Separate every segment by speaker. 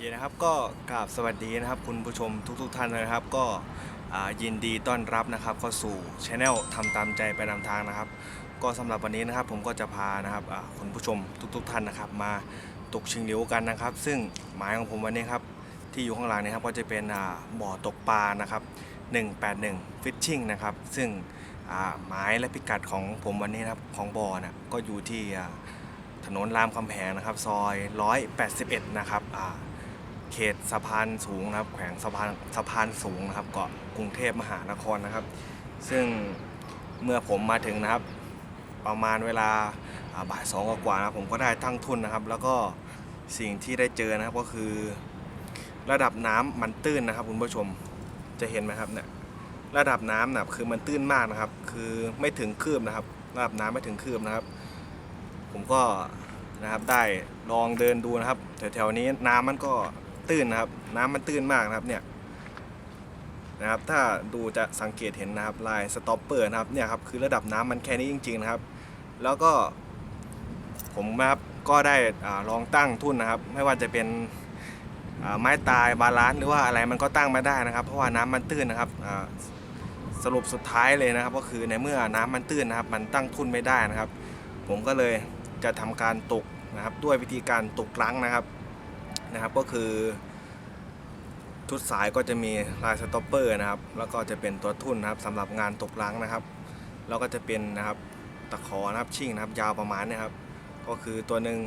Speaker 1: เคนะครับก็กราบสวัสดีนะครับคุณผู้ชมทุกๆทท่านเลยนะครับ ก็ยินดีต้อนรับนะครับเข้าสู่ช anel ทำตามใจไปนำทางนะครับ ก็สำหรับวันนี้นะครับผมก็จะพานะครับคุณผู้ชมทุกๆท่านนะครับ มาตกชิงเหลียวกันนะครับ ซึ่งหมายของผมวันนี้ครับที่อยู่ข้างหลังนี้ครับก็จะเป็นบ่อตกปลานะครับ181 Fishing นะครับซึ่งหมายและพิกัดของผมวันนี้นะครับของบ่อนะก็อยู่ที่ถนนรามคำแหงนะครับ ซอย 181 นะครับ เขตสะพานสูงนะครับ แขวงสะพานสะพานสูงนะครับ เกาะกรุงเทพมหานครนะครับ ซึ่งเมื่อผมมาถึงนะครับ ประมาณเวลาบ่ายสองกว่านะครับผมก็ได้ตั้งทุนนะครับ แล้วก็สิ่งที่ได้เจอนะครับก็คือ ระดับน้ำมันตื้นนะครับคุณผู้ชมจะเห็นไหมครับเนี่ยระดับน้ำนะคือมันตื้นมากนะครับ คือไม่ถึงคืบนะครับ ระดับน้ำไม่ถึงคืบนะครับ ผมก็นะครับได้ลองเดินดูนะครับแถวๆนี้น้ำมันก็ ตื้นนะครับ น้ำมันตื้นมากนะครับเนี่ยนะครับถ้าดูจะสังเกตเห็นนะครับลายสต็อปเปอร์นะครับเนี่ยครับคือระดับน้ำมันแค่นี้จริง ๆนะครับ แล้วก็ผมนะครับก็ได้อลองตั้งทุ่นนะครับ ไม่ว่าจะเป็นไม้ตายบาลานซ์หรือว่าอะไรมันก็ตั้งม่ได้นะครับ เพราะว่าน้ำมันตื้นนะครับสรุปสุดท้ายเลยนะครับ ก็คือในเมื่อน้ำมันตื้นนะครับ มันตั้งทุ่นไม่ได้นะครับ ผมก็เลยจะทำการตกนะครับ ด้วยวิธีการตกลังนะครับ นะครับก็คือทุดสายก็จะมีลายสต็อปเปอร์นะครับ แล้วก็จะเป็นตัวทุ่นนะครับสำหรับงานตกลังนะครับ แล้วก็จะเป็นนะครับตะขอนะครับชิ่งนะครับ ยาวประมาณนี้ครับ ก็คือตัวหนึ่ง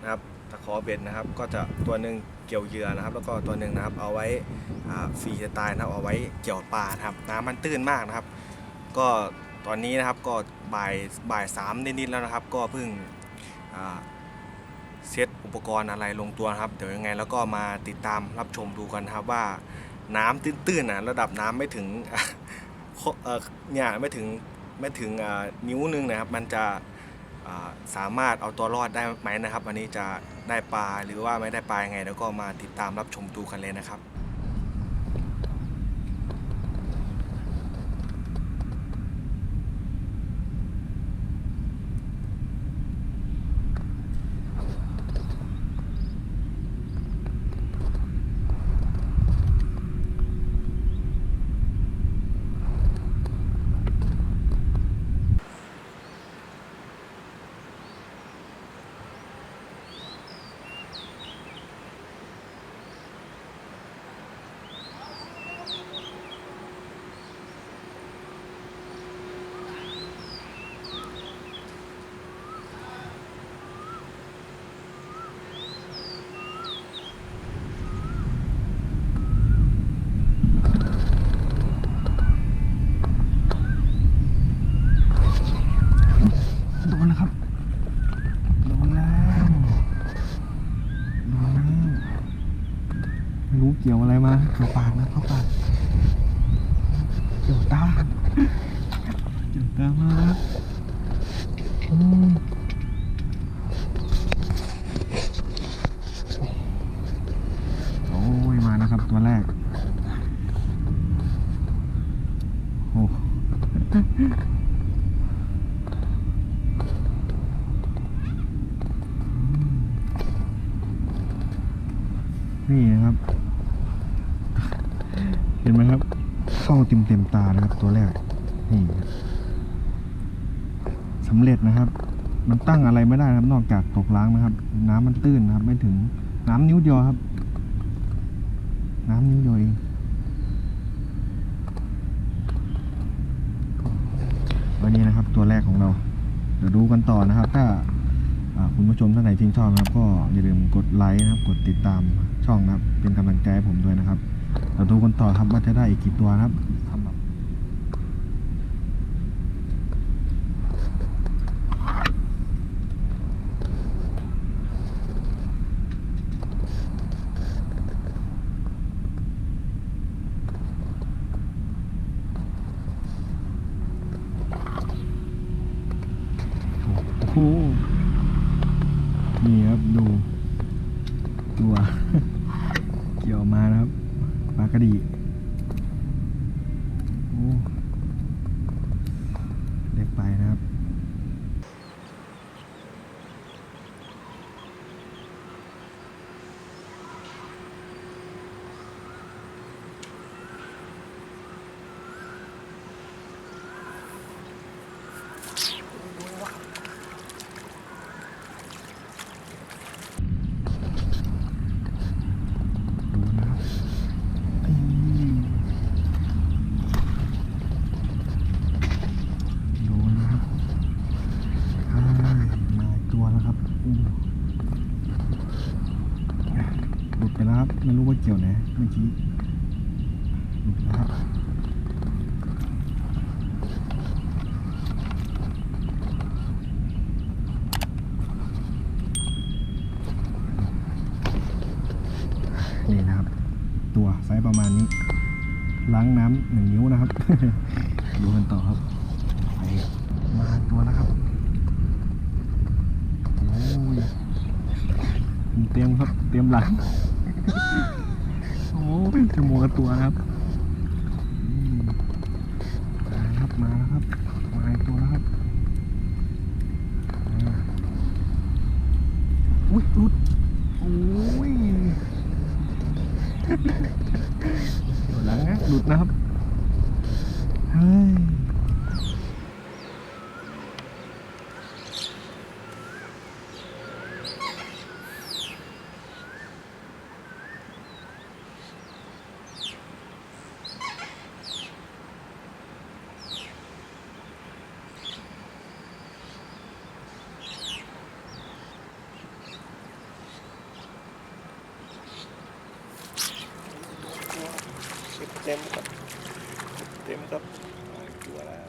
Speaker 1: นะครับตะขอเบ็ดนะครับ ก็จะตัวหนึ่งเกี่ยวเหยื่อนะครับ แล้วก็ตัวหนึ่งนะครับเอาไว้ฟรีสไตล์นะครับเอาไว้เกี่ยวปลาครับน้ำมันตื้นมากนะครับ ก็ตอนนี้นะครับก็บ่ายบ่ายสามนิดๆแล้วนะครับ ก็เพิ่ง เซตอุปกรณ์อะไรลงตัวครับ เดี๋ยวยังไงแล้วก็มาติดตามรับชมดูกันครับว่าน้ำตื้นๆนะระดับน้ำไม่ถึงเนี่ยไม่ถึงไม่ถึงนิ้วหนึงนะครับ มันจะสามารถเอาตัวรอดได้ไหมนะครับ วันนี้จะได้ปลาหรือว่าไม่ได้ปลายังไง แล้วก็มาติดตามรับชมดูกันเลยนะครับ
Speaker 2: โดนแล้วครับ โดนแล้วโดนแล้วไม่รู้เกี่ยวอะไรมา เข้าปากนะเข้าปากเกี่ยวตาเกี่ยวตามาแล้วอืมโอ้ยมานะครับตัวแรกโอ้นี่นะครับ เห็นไหมครับ เต็มเต็มๆตานะครับตัวแรกนี่สำเร็จนะครับ มันตั้งอะไรไม่ได้นะครับ นอกจากตกล้างนะครับ น้ำมันตื้นนะครับ ไม่ถึงน้ำนิ้วเดียวครับ น้ำนิ้วเดียวเองวันนี้นะครับ ตัวแรกของเราเดี๋ยวดูกันต่อนะครับ ถ้าคุณผู้ชมท่านไหนที่นชอบนะครับ ก็อย่าลืมกดไลค์นะครับ กดติดตามช่องนะครับ เป็นกำลังใจให้ผมด้วยนะครับ เราดูกันต่อครับว่าจะได้อีกกี่ตัวครับสำหรับโอ้นี่ครับ ดู ตัว เกี่ยวมานะครับปลา กระดีเล็กไปนะครับ นครับหลุดไปแล้วครับ ไม่รู้ว่าเกี่ยวไหนเมื่อกี้หลุดแล้วนี่นะครับ ตัวไซส์ประมาณนี้ ล้างน้ำหนึ่งนิ้วนะครับ ดูกันต่อครับ มาตัวแล้วครับ ครับ เตรียมหลัง โอ้ยจมูกับตัวนะครับมาแล้วครับ มาแล้วครับ มาตัวแล้วครับอุ้ยหลุด โอ้ย ตัวหลังนะหลุดนะครับ เฮ้ย เต็มครับ เต็มครับตัวแล้ว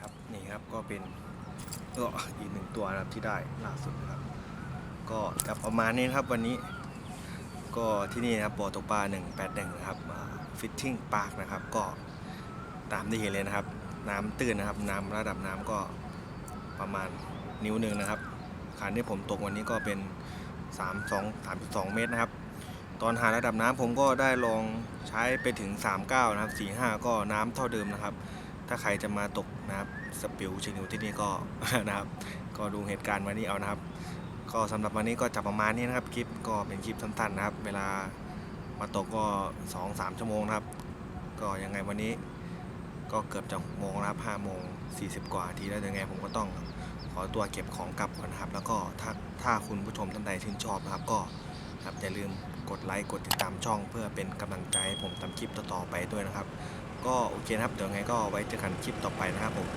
Speaker 2: ครับนี่ครับก็เป็นก็อีกหนึ่งตัวนะครับที่ได้ล่าสุดนะครับ ก็จะประมาณนี้ครับวันนี้ ก็ที่นี่นะครับบ่อตกปลา 181 นะครับฟิตติ้งปาร์คนะครับ ก็ตามที่เห็นเลยนะครับ น้ำตื้นนะครับ น้ำระดับน้ำก็ประมาณนิ้วหนึ่งนะครับคันที่ผมตกวันนี้ก็เป็น 3 2 3 2 เมตรนะครับ ตอนหาระดับน้ำผมก็ได้ลองใช้ไปถึง 39 นะครับ 45 ก็น้ำเท่าเดิมนะครับ ถ้าใครจะมาตกนะครับสปิวชินิวที่นี่ก็นะครับ ก็ดูเหตุการณ์วันนี้เอานะครับ ก็สำหรับวันนี้ก็จะประมาณนี้นะครับคลิปก็เป็นคลิปสั้นๆนะครับ เวลามาตกก็2-3ชั่วโมงนะครับ ก็ยังไงวันนี้ก็เกือบจะ6โมงนะครับ5โมง40กว่าทีแล้วยังไงผมก็ต้องขอตัวเก็บของกลับก่อนนะครับ แล้วก็ถ้าถ้าคุณผู้ชมท่านใดชื่นชอบนะครับ ก็ครับอย่าลืมกดไลค์กดติดตามช่อง เพื่อเป็นกำลังใจให้ผมทำคลิปต่อๆไปด้วยนะครับ ก็โอเคนะครับเดี๋ยวไงก็ไว้เจอกันคลิปต่อไปนะครับผม